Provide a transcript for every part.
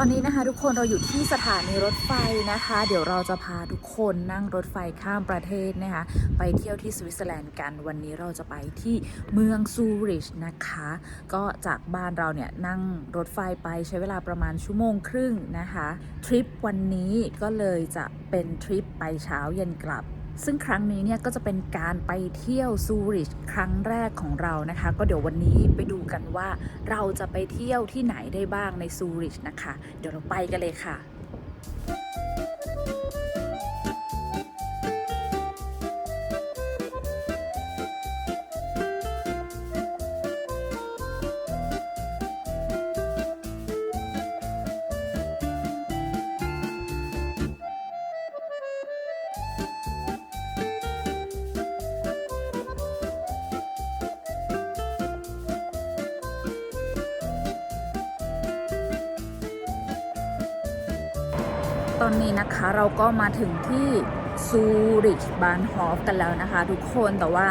ตอนนี้นะคะทุกคนเราอยู่ที่สถานีรถไฟนะคะ เดี๋ยวเราจะพาทุกคนนั่งรถไฟข้ามประเทศนะคะไปเที่ยวที่สวิตเซอร์แลนด์กันวันนี้เราจะไปที่เมืองซูริชนะคะ ก็จากบ้านเราเนี่ยนั่งรถไฟไปใช้เวลาประมาณชั่วโมงครึ่งนะคะทริปวันนี้ก็เลยจะเป็นทริปไปเช้าเย็นกลับ ซึ่งครั้งนี้เนี่ยก็จะเป็นการไปเที่ยวซูริชครั้งแรกของเรานะคะ ก็เดี๋ยววันนี้ไปดูกันว่าเราจะไปเที่ยวที่ไหนได้บ้างในซูริชนะคะ เดี๋ยวเราไปกันเลยค่ะต อนนี้นะคะเราก็มาถึงที่ซูริชบานฮอฟกันแล้วนะคะทุกคนแต่ว่า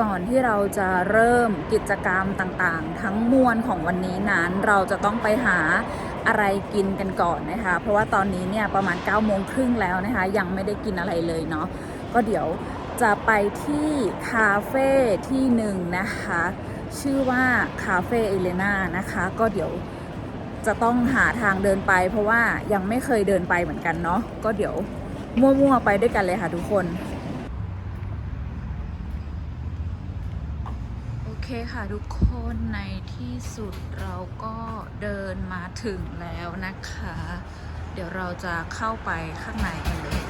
ก่อนที่เราจะเริ่มกิจกรรมต่างๆ ทั้งมวลของวันนี้นั้นเราจะต้องไปหาอะไรกินกันก่อนนะคะ เพราะว่าตอนนี้เนี่ยประมาณ9ก้าโมงครึ่งแล้วนะคะ ยังไม่ได้กินอะไรเลยเนาะก็เดี๋ยวจะไปที่คาเฟ่ที่หนึ่งนะคะ ชื่อว่าคาเฟ่เอเลนานะคะ ก็เดี๋ยว จะต้องหาทางเดินไป เพราะว่ายังไม่เคยเดินไปเหมือนกันเนาะก็เดี๋ยวมั่วๆไปด้วยกันเลยค่ะทุกคนโอเคค่ะทุกคนในที่สุดเราก็เดินมาถึงแล้วนะคะ เดี๋ยวเราจะเข้าไปข้างในกันเลย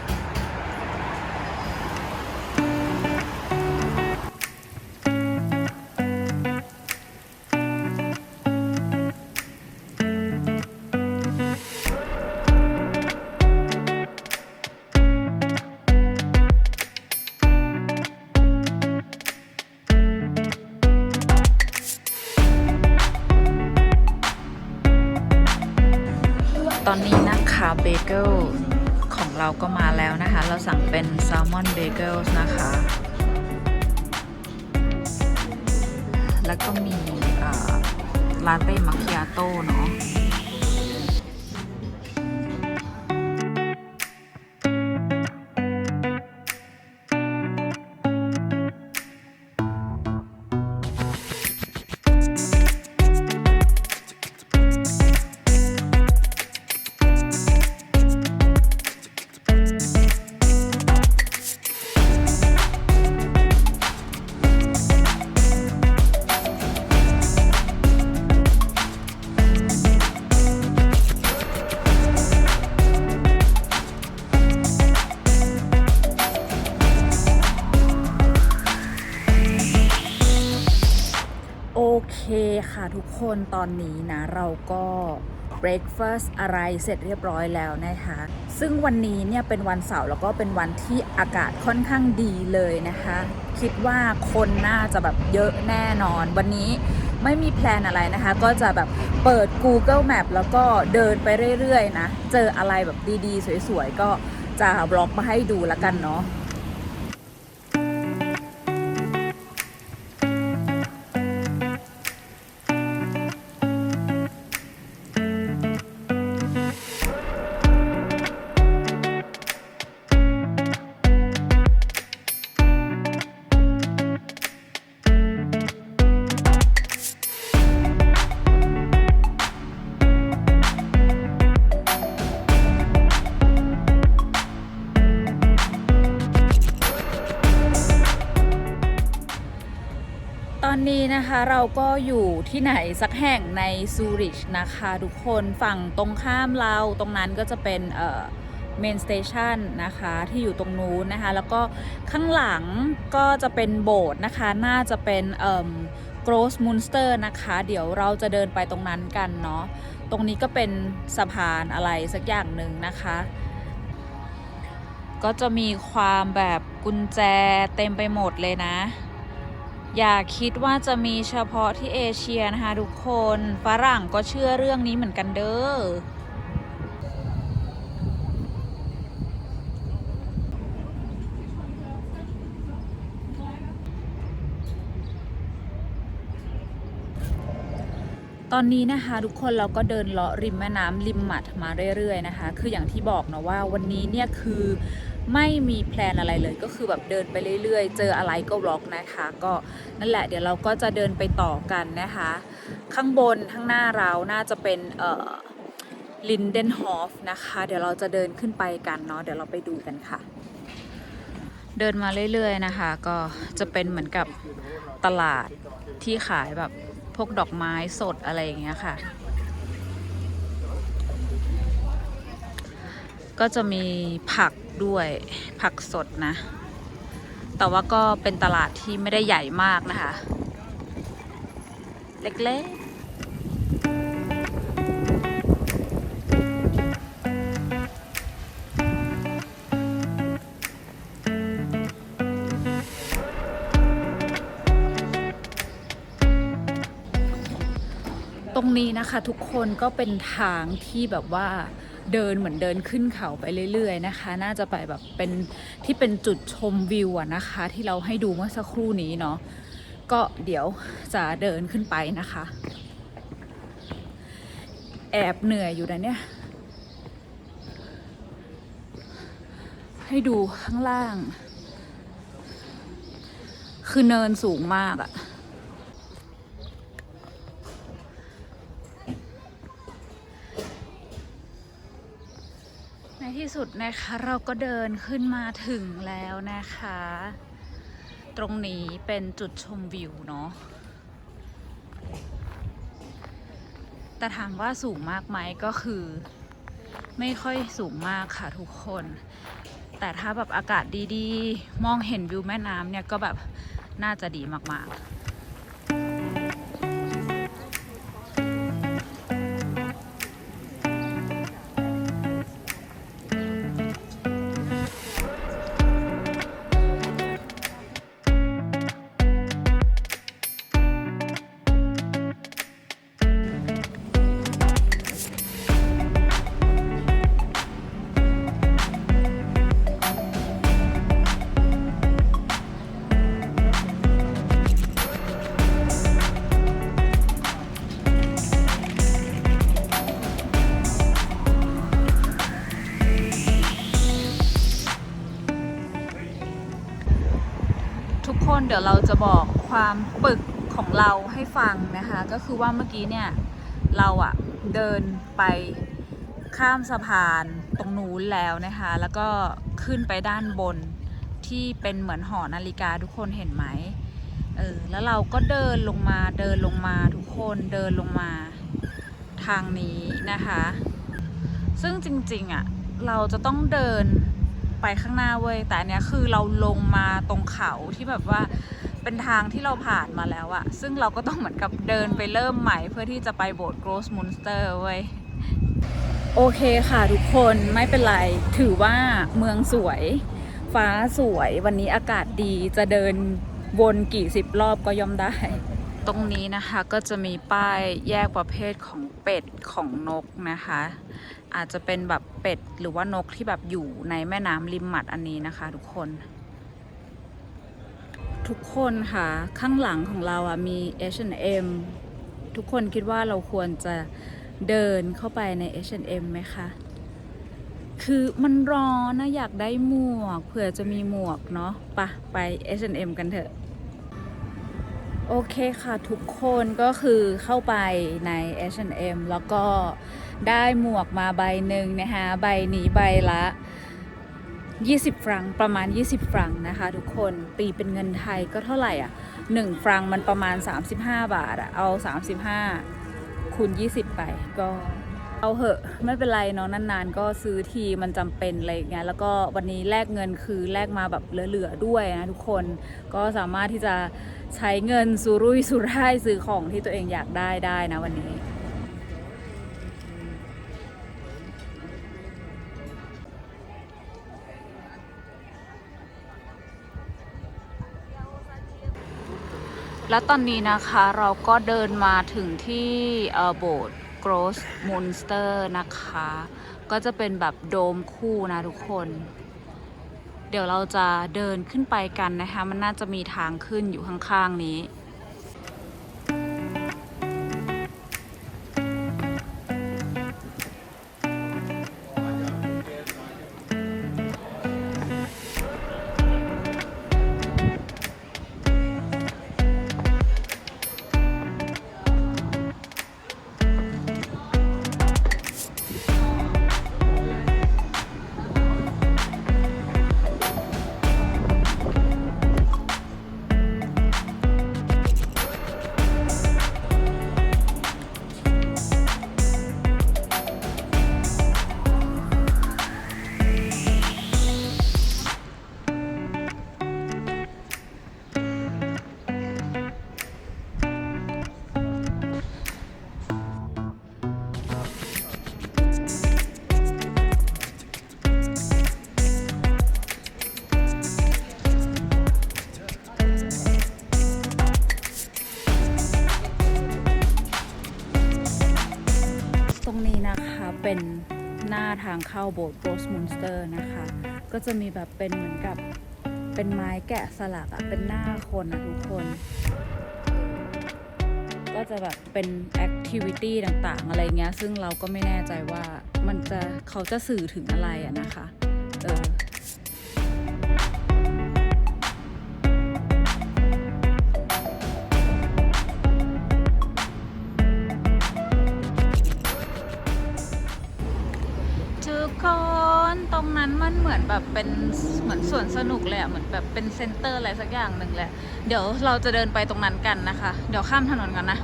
เกิลส์นะคะ แล้วก็มีร้านเป้มัคคิอาโต้เนาะ เคค่ะทุกคนตอนนี้นะเราก็ breakfast อะไรเสร็จเรียบร้อยแล้วนะคะ ซึ่งวันนี้เนี่ยเป็นวันเสาร์แล้วก็เป็นวันที่อากาศค่อนข้างดีเลยนะคะ คิดว่าคนน่าจะแบบเยอะแน่นอน วันนี้ไม่มีแพลนอะไรนะคะ ก็จะแบบเปิด Google Map แล้วก็เดินไปเรื่อยๆนะ เจออะไรแบบดีๆ สวยๆ ก็จะบล็อกมาให้ดูแล้วกันเนาะ นะคะเราก็อยู่ที่ไหนสักแห่งในซูริชนะคะทุกคนฝั่งตรงข้ามเราตรงนั้นก็จะเป็นเอ่อเมนสเตชันนะคะที่อยู่ตรงนู้นนะคะ แล้วก็ข้างหลังก็จะเป็นโบสถ์นะคะ น่าจะเป็นเอ่อ Gross Munster นะคะ เดี๋ยวเราจะเดินไปตรงนั้นกันเนาะตรงนี้ก็เป็นสะพานอะไรสักอย่างหนึ่งนะคะ ก็จะมีความแบบกุญแจเต็มไปหมดเลยนะ อย่าคิดว่าจะมีเฉพาะที่เอเชียนะคะทุกคนฝรั่งก็เชื่อเรื่องนี้เหมือนกันเด้อตอนนี้นะคะทุกคนเราก็เดินเลาะริมแม่น้ำริมหมัดมาเรื่อยๆนะคะ คืออย่างที่บอกนะว่าวันนี้เนี่ยคือ ไม่มีแพลนอะไรเลยก็คือแบบเดินไปเรื่อยๆ เจออะไรก็บล็อกนะคะ ก็นั่นแหละเดี๋ยวเราก็จะเดินไปต่อกันนะคะ ข้างบนข้างหน้าเราน่าจะเป็นเอ่อลินเดนฮอฟนะคะ เดี๋ยวเราจะเดินขึ้นไปกันเนาะเดี๋ยวเราไปดูกันค่ะ เดินมาเรื่อยๆนะคะ ก็จะเป็นเหมือนกับตลาดที่ขายแบบพวกดอกไม้สดอะไรอย่างเงี้ยค่ะ ก็จะมีผักด้วยผักสดนะ แต่ว่าก็เป็นตลาดที่ไม่ได้ใหญ่มากนะคะ เล็กๆ นะคะ ทุกคนก็เป็นทางที่แบบว่าเดินเหมือนเดินขึ้นเขาไปเรื่อยๆนะคะ น่าจะไปแบบเป็นที่เป็นจุดชมวิวอะนะคะ ที่เราให้ดูเมื่อสักครู่นี้เนาะก็เดี๋ยวจะเดินขึ้นไปนะคะ แอบเหนื่อยอยู่นะเนี่ย ให้ดูข้างล่าง คือเนินสูงมากอะ ที่สุดนะคะเราก็เดินขึ้นมาถึงแล้วนะคะ ตรงนี้เป็นจุดชมวิวเนาะแต่ถามว่าสูงมากไหมก็คือ ไม่ค่อยสูงมากค่ะทุกคน แต่ถ้าแบบอากาศดีๆ มองเห็นวิวแม่น้ำเนี่ยก็แบบน่าจะดีมากๆ ก็คือว่าเมื่อกี้เนี่ย เราอะเดินไปข้ามสะพานตรงนู้นแล้วนะคะ แล้วก็ขึ้นไปด้านบนที่เป็นเหมือนหอนาฬิกาทุกคนเห็นไหมเออแล้วเราก็เดินลงมาเดินลงมาทุกคนเดินลงมาทางนี้นะคะ ซึ่งจริงๆอะเราจะต้องเดินไปข้างหน้าเว้ยแต่อันเนี้ยคือเราลงมาตรงเขาที่แบบว่า เป็นทางที่เราผ่านมาแล้วอะซึ่งเราก็ต้องเหมือนกับเดินไปเริ่มใหม่เพื่อที่จะไปโบสถ์โกรสมุนสเตอร์เว้ยโอเคค่ะทุกคนไม่เป็นไร ถือว่าเมืองสวย ฟ้าสวยวันนี้อากาศดีจะเดินวนกี่สิบรอบก็ย่อมได้ ตรงนี้นะคะก็จะมีป้ายแยกประเภทของเป็ดของนกนะคะ อาจจะเป็นแบบเป็ดหรือว่านกที่แบบอยู่ในแม่น้ำริมหมัดอันนี้นะคะ ทุกคน ทุกคนค่ะ ข้างหลังของเราอะมี H&M ทุกคนคิดว่าเราควรจะเดินเข้าไปใน H&M ไหมคะ คือมันร้อนนะ อยากได้หมวกเผื่อจะมีหมวกเนาะปะไป H&M กันเถอะ โอเคค่ะทุกคนก็คือเข้าไปใน H&M แล้วก็ได้หมวกมาใบหนึ่งนะคะ ใบนี้ใบละ 20 ฟรังประมาณ 20 ฟรังนะคะ ทุกคนตีเป็นเงินไทยก็เท่าไหร่อะ 1 ฟรังมันประมาณ 35 บาทอะเอา 35คูณ20 ไปก็เอาเหอะไม่เป็นไรเนาะนานๆ ก็ซื้อทีมันจำเป็นอะไรอย่างเงี้ยแล้วก็วันนี้แลกเงินคือแลกมาแบบเหลือๆด้วยนะทุกคนก็สามารถที่จะใช้เงินสุรุ่ยสุร่ายซื้อของที่ตัวเองอยากได้ได้นะวันนี้ แล้วตอนนี้นะคะเราก็เดินมาถึงที่โบสถ์ Gross Monster นะคะ ก็จะเป็นแบบโดมคู่นะทุกคน เดี๋ยวเราจะเดินขึ้นไปกันนะคะ มันน่าจะมีทางขึ้นอยู่ข้างๆนี้ นี่นะคะเป็นหน้าทางเข้าโบสถ์โรสมุนสเตอร์นะคะ ก็จะมีแบบเป็นเหมือนกับเป็นไม้แกะสลักอะเป็นหน้าคนอะทุกคน ก็จะแบบเป็นแอคทิวิตี้ต่างๆ อะไรเงี้ย ซึ่งเราก็ไม่แน่ใจว่ามันจะเขาจะสื่อถึงอะไรอะนะคะ เออ รงนั้นมันเหมือนแบบเป็นเหมือนสวนสนุกเลยอะเหมือนแบบเป็นเซ็นเตอร์อะไรสักอย่างหนึ่งแหละ เดี๋ยวเราจะเดินไปตรงนั้นกันนะคะ เดี๋ยวข้ามถนนกันนะ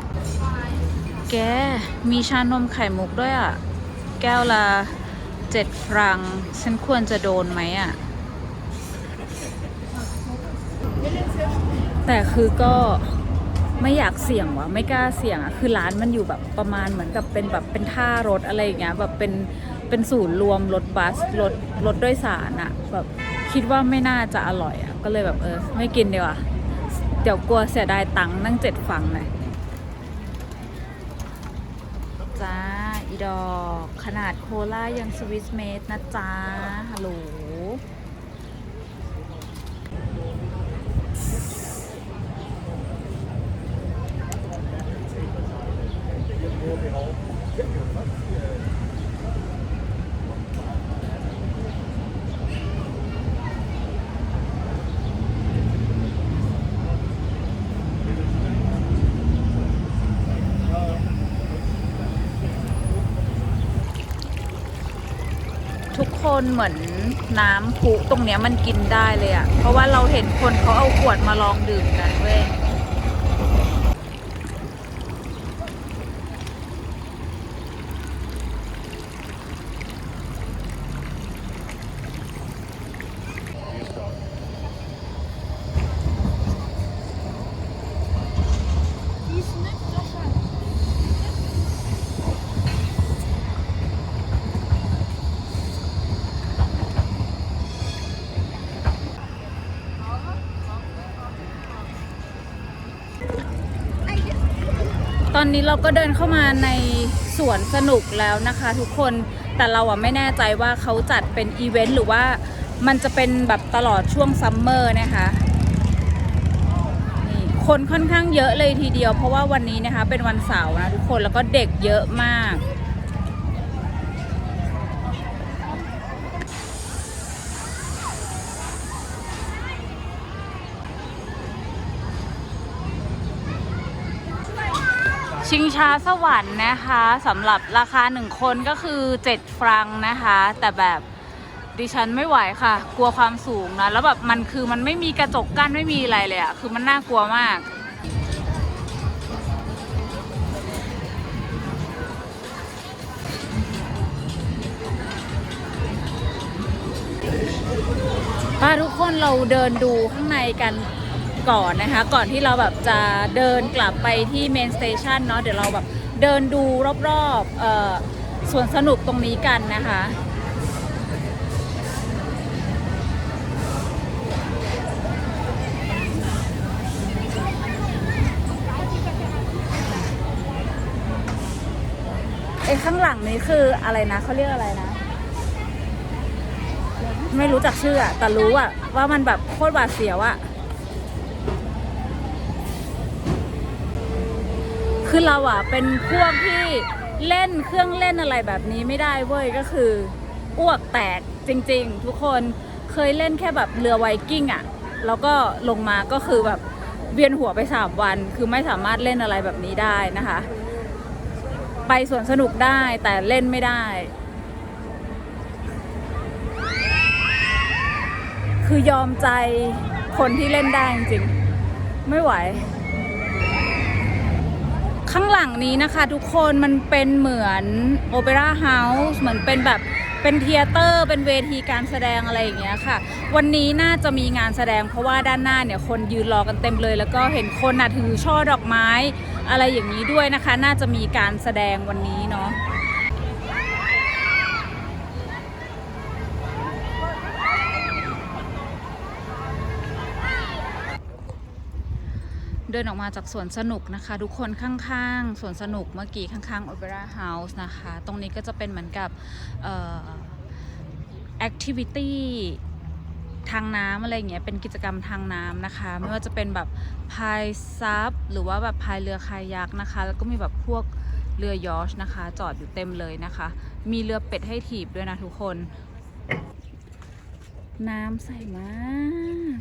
แก มีชานมไข่มุกด้วยอะแก้วละเจ็ดฟรัง ฉันควรจะโดนไหมอะแต่คือก็ไม่อยากเสี่ยงวะไม่กล้าเสี่ยงอะคือร้านมันอยู่แบบประมาณเหมือนกับเป็นแบบเป็นท่ารถอะไรอย่างเงี้ยแบบเป็น เป็นศูนย์รวมรถบัสรถรถโดยสารอะแบบคิดว่าไม่น่าจะอร่อยอะก็เลยแบบเออ ไม่กินดีกว่าเดี๋ยวกลัวเสียดายตังค์นั่งเจ็ดฝั่งเลยจ้า อีดอก ขนาดโคล่ายังสวิสเมดนะจ้าฮัลโหล ทุกค นเหมือนน้ำพุตรงเนี้ยมันกินได้เลยอะเพราะว่าเราเห็นคนเขาเอาขวดมาลองดื่มกันเว้ย ตอนนี้เราก็เดินเข้ามาในสวนสนุกแล้วนะคะทุกคนแต่เราอะไม่แน่ใจว่าเขาจัดเป็นอีเวนต์หรือว่ามันจะเป็นแบบตลอดช่วงซัมเมอร์นะคะนี่คนค่อนข้างเยอะเลยทีเดียว เพราะว่าวันนี้นะคะเป็นวันเสาร์นะทุกคนแล้วก็เด็กเยอะมาก ชิงช้าสวรรค์นะคะสำหรับราคาหนึ่งคนก็คือ 7 ฟรังนะคะ แต่แบบดิฉันไม่ไหวค่ะ กลัวความสูงนะแล้วแบบมันคือมันไม่มีกระจกกั้นไม่มีอะไรเลยอะคือมันน่ากลัวมาก ป้าทุกคนเราเดินดูข้างในกัน ก่อนนะคะ ก่อนที่เราแบบจะเดินกลับไปที่เมนสเตชันเนาะเดี๋ยวเราแบบเดินดูรอบๆเอ่อสวนสนุกตรงนี้กันนะคะไอ้ข้างหลังนี้คืออะไรนะเขาเรียกอะไรนะ ไม่รู้จักชื่ออะแต่รู้อะว่ามันแบบโคตรหวาดเสียวอะ คือเราอะเป็นพวกที่เล่นเครื่องเล่นอะไรแบบนี้ไม่ได้เว้ยก็คืออ้วกแตกจริง ๆ ทุกคนเคยเล่นแค่แบบเรือไวกิ้งอะแล้วก็ลงมาก็คือแบบเวียนหัวไปสามวัน คือไม่สามารถเล่นอะไรแบบนี้ได้นะคะ ไปสวนสนุกได้แต่เล่นไม่ได้ คือยอมใจคนที่เล่นได้จริง ไม่ไหว ข้างหลังนี้นะคะ ทุกคนมันเป็นเหมือนโอเปร่าเฮาส์เหมือนเป็นแบบเป็นเทยเตอร์ เป็นเวทีการแสดงอะไรอย่างเงี้ยค่ะ วันนี้น่าจะมีงานแสดงเพราะว่าด้านหน้าเนี่ยคนยืนรอกันเต็มเลย แล้วก็เห็นคนน่ะถือช่อดอกไม้ อะไรอย่างนี้ด้วยนะคะ น่าจะมีการแสดงวันนี้เนาะ ดินออกมาจากสวนสนุกนะคะ ทุกคนข้างๆสวนสนุกเมื่อกี้ข้างๆ Opera House นะคะ ตรงนี้ก็จะเป็นเหมือนกับเอ่อ activity ทางน้ำอะไรอย่างเงี้ยเป็นกิจกรรมทางน้ำนะคะ ไม่ว่าจะเป็นแบบพายซับหรือว่าแบบพายเรือคายักนะคะ แล้วก็มีแบบพวกเรือยอชนะคะ จอดอยู่เต็มเลยนะคะ มีเรือเป็ดให้ถีบด้วยนะทุกคน น้ำใสมาก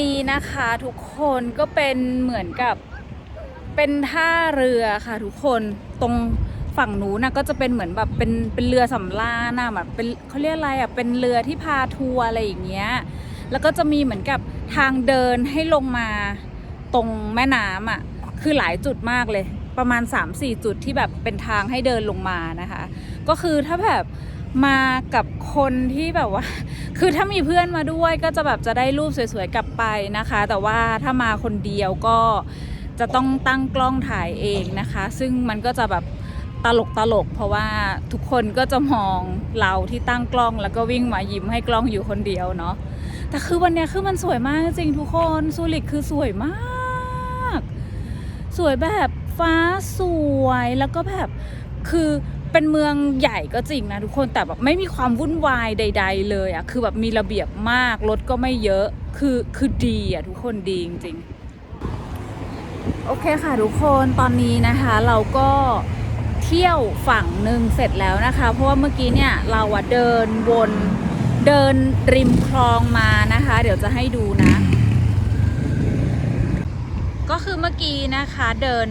นี้นะคะทุกคนก็เป็นเหมือนกับเป็นท่าเรือค่ะทุกคนตรงฝั่งนู้นนะก็จะเป็นเหมือนแบบเป็นเป็นเรือสำราญนะแบบเป็นเขาเรียกอะไรอะเป็นเรือที่พาทัวร์อะไรอย่างเงี้ยแล้วก็จะมีเหมือนกับทางเดินให้ลงมาตรงแม่น้ำอะคือหลายจุดมากเลย ประมาณ 3-4 จุดที่แบบเป็นทางให้เดินลงมานะคะ ก็คือถ้าแบบ มากับคนที่แบบว่า คือถ้ามีเพื่อนมาด้วยก็จะแบบจะได้รูปสวยๆกลับไปนะคะ แต่ว่าถ้ามาคนเดียวก็จะต้องตั้งกล้องถ่ายเองนะคะ ซึ่งมันก็จะแบบตลกตลก เพราะว่าทุกคนก็จะมองเราที่ตั้งกล้องแล้วก็วิ่งมายิ้มให้กล้องอยู่คนเดียวเนาะแต่คือวันนี้คือมันสวยมากจริงทุกคนซูริกคือสวยมาก สวยแบบฟ้าสวยแล้วก็แบบคือ เป็นเมืองใหญ่ก็จริงนะทุกคนแต่แบบไม่มีความวุ่นวายใด ๆ เลยอะ่ะคือแบบมีระเบียบมากรถก็ไม่เยอะคือคือดีอะ่ะทุกคนดีจริงๆโอเคค่ะทุกคนตอนนี้นะคะ เราก็เที่ยวฝั่งหนึ่งเสร็จแล้วนะคะ เพราะว่าเมื่อกี้เนี่ยเราอะเดินวนเดินริมคลองมานะคะ เดี๋ยวจะให้ดูนะ ก็คือเมื่อกี้นะคะเดิน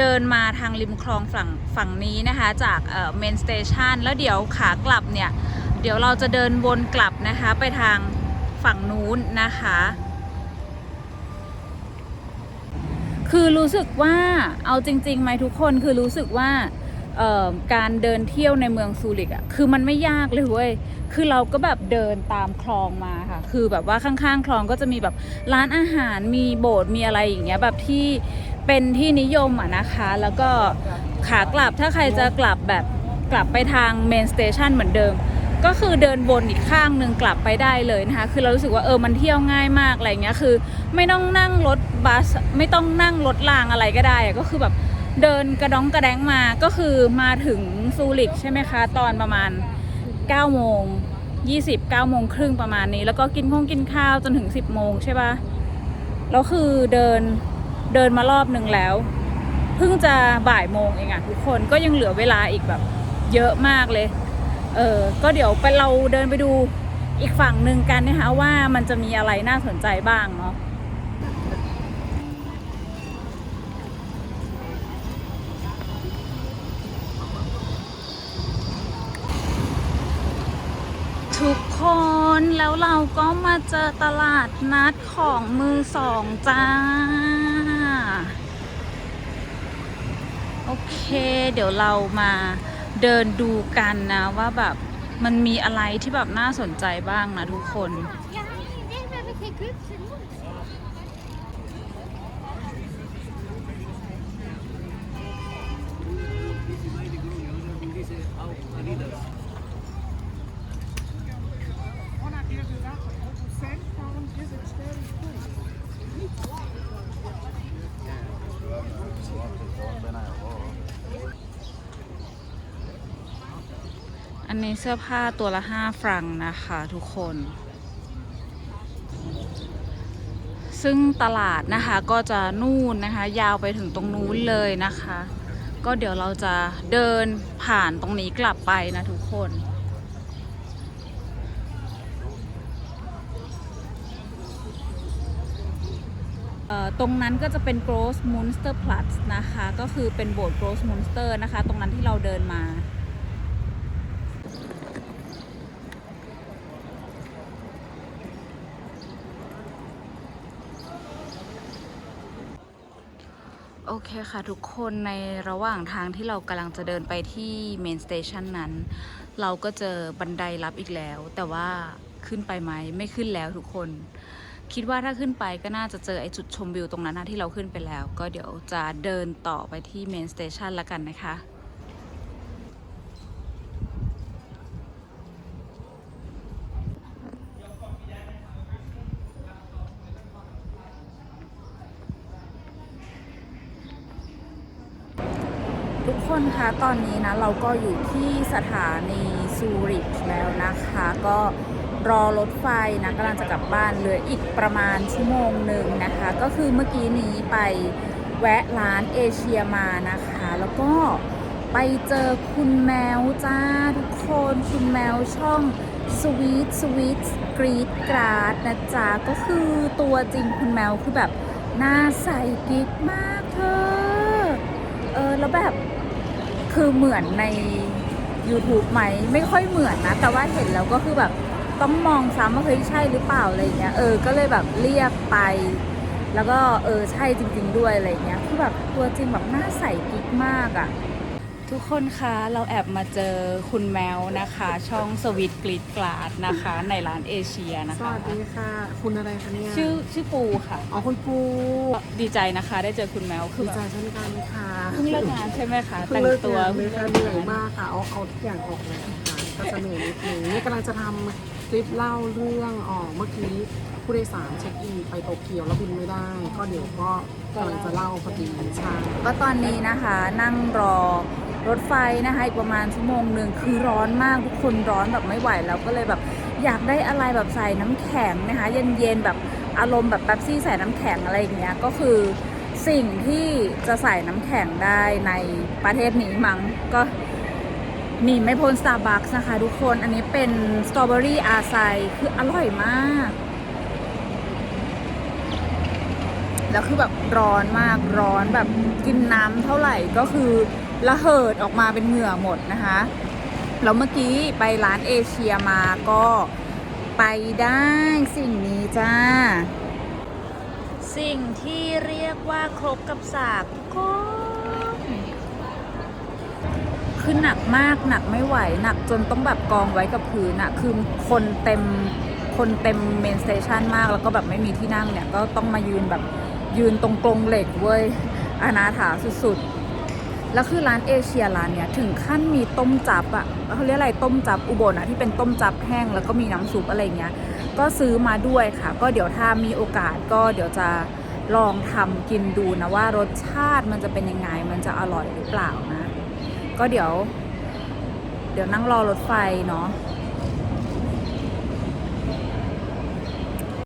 เดินมาทางริมคลองฝั่งฝั่งนี้นะคะ จากเมนสเตชันแล้วเดี๋ยวขากลับเนี่ย เดี๋ยวเราจะเดินวนกลับนะคะไปทางฝั่งนู้นนะคะ คือรู้สึกว่าเอาจริงๆไหมทุกคนคือรู้สึกว่าการเดินเที่ยวในเมืองซูริกอะคือมันไม่ยากเลยเว้ย คือเราก็แบบเดินตามคลองมาค่ะ คือแบบว่าข้างๆ คลองก็จะมีแบบร้านอาหารมีโบสถ์มีอะไรอย่างเงี้ยแบบที่เป็นที่นิยมอะนะคะ แล้วก็ขากลับถ้าใครจะกลับแบบกลับไปทางเมนสเตชันเหมือนเดิม ก็คือเดินวนอีกข้างหนึ่งกลับไปได้เลยนะคะ คือเรารู้สึกว่าเออมันเที่ยวง่ายมากอะไรเงี้ยคือ ไม่ต้องนั่งรถบัสไม่ต้องนั่งรถรางอะไรก็ได้อะก็คือแบบเดินกระดองกระแดงมาก็คือมาถึงซูริกใช่ไหมคะ ตอนประมาณ 9โมง20 9โมงครึ่งประมาณนี้ แล้วก็กินข้องกินข้าวจนถึง 10 โมงใช่ปะแล้วคือเดินเดินมารอบหนึ่งแล้ว เพิ่งจะบ่ายโมงเองอะทุกคนก็ยังเหลือเวลาอีกแบบเยอะมากเลยเออก็เดี๋ยวไปเราเดินไปดูอีกฝั่งหนึ่งกันนะคะว่ามันจะมีอะไรน่าสนใจบ้างเนาะ ทุกคน แล้วเราก็มาเจอตลาดนัดของมือสองจ้า โอเค เดี๋ยวเรามาเดินดูกันนะว่าแบบมันมีอะไรที่แบบน่าสนใจบ้างนะทุกคน Ja, nee, we hebben geen clubs อันนี้เสื้อผ้าตัวละห้าฟรังนะคะทุกคน ซึ่งตลาดนะคะก็จะนู่นนะคะ ยาวไปถึงตรงนู้นเลยนะคะ ก็เดี๋ยวเราจะเดินผ่านตรงนี้กลับไปนะทุกคนเอ่อตรงนั้นก็จะเป็น Gross Munster Platz นะคะ ก็คือเป็นโบสถ์ Gross Munster นะคะ ตรงนั้นที่เราเดินมา เคค่ะทุกคนในระหว่างทางที่เรากำลังจะเดินไปที่เมนสเตชันนั้น เราก็เจอบันไดลับอีกแล้ว แต่ว่าขึ้นไปไหมไม่ขึ้นแล้วทุกคน คิดว่าถ้าขึ้นไปก็น่าจะเจอไอจุดชมวิวตรงนั้นนะที่เราขึ้นไปแล้ว ก็เดี๋ยวจะเดินต่อไปที่เมนสเตชันละกันนะคะ ทุกคนคะ ตอนนี้นะเราก็อยู่ที่สถานีซูริชแล้วนะคะ ก็รอรถไฟนะกำลังจะกลับบ้านเหลืออีกประมาณชั่วโมงหนึ่งนะคะ ก็คือเมื่อกี้นี้ไปแวะร้านเอเชียมานะคะ แล้วก็ไปเจอคุณแมวจ้าทุกคนคุณแมวช่องสวีทสวีทกรีดกราดนะจ๊ะ ก็คือตัวจริงคุณแมวคือแบบหน้าใสกิ๊กมากเธอเออแล้วแบบ คือเหมือนใน YouTube ไหมไม่ค่อยเหมือนนะ แต่ว่าเห็นแล้วก็คือแบบต้องมองซ้ำว่าเฮ้ยใช่หรือเปล่าอะไรเงี้ยเออก็เลยแบบเรียกไป แล้วก็เออใช่จริง ๆ ด้วยอะไรเงี้ยคือแบบตัวจริงแบบหน้าใสกิ๊กมากอะ่ะ ทุกคนคะเราแอบมาเจอคุณแมวนะคะ ช่องสวิตกรีดกลาดนะคะ ในร้านเอเชียนะสคะ วัสดีค่ะ คุณอะไรคะเนี่ยชื่อชื่อปูค่ะ อ๋อคุณปูดีใจนะคะ ได้เจอคุณแมวคือดีแบบใจเช่นกันค่ะเพิ่งเลิกงานใช่ไหมคะเพิ่แต่งงเลิกตัวงานเลยค่ะเหพิ่นื่งอยมากค่ะเอาเอาทุกอย่างออกเลยค่ะก็จะเหนื่อยนิดนึงนี่กำลังจะทำคลิปเล่าเรื่องอ๋อเมื่อกี้ผู้โดยสารเช็คอินไปโตเกียวแล้วบินไม่ได้ ก็เดี๋ยวก็กำลังจะเล่าพอดีใช่ก็ตอนนี้นะคะนั่งรอ รถไฟนะคะอีกประมาณชั่วโมงหนึ่งคือร้อนมากทุกคนร้อนแบบไม่ไหวแล้วก็เลยแบบอยากได้อะไรแบบใส่น้ำแข็งนะคะเย็นๆแบบอารมณ์แบบแป๊บซี่ใส่น้ำแข็งอะไรอย่างเงี้ยก็คือสิ่งที่จะใส่น้ำแข็งได้ในประเทศนี้มั้งก็หนีไม่พ้น Starbucks นะคะทุกคน อันนี้เป็นสตรอเบอรี่อาไซคืออร่อยมาก แล้วคือแบบร้อนมากร้อนแบบกินน้ำเท่าไหร่ก็คือ ระเหิดออกมาเป็นเหงื่อหมดนะคะแล้วเมื่อกี้ไปร้านเอเชียมาก็ไปได้สิ่งนี้จ้า สิ่งที่เรียกว่าครบกับสากทุกคนคือหนักมากหนักไม่ไหว หนักจนต้องแบบกองไว้กับพื้นอะคือคนเต็มคนเต็มเมนสเตชันมากแล้วก็แบบไม่มีที่นั่งเนี่ย ก็ต้องมายืนแบบยืนตรงกรงเหล็กเว้ยอนาถาสุดๆ แล้วคือร้านเอเชียร้านเนี้ยถึงขั้นมีต้มจับอะเขาเรียกอะไรต้มจับอุบลอะที่เป็นต้มจับแห้งแล้วก็มีน้ำซุปอะไรเงี้ย ก็ซื้อมาด้วยค่ะ ก็เดี๋ยวถ้ามีโอกาสก็เดี๋ยวจะลองทำกินดูนะว่ารสชาติมันจะเป็นยังไง มันจะอร่อยหรือเปล่านะ ก็เดี๋ยว เดี๋ยวนั่งรอรถไฟเนาะ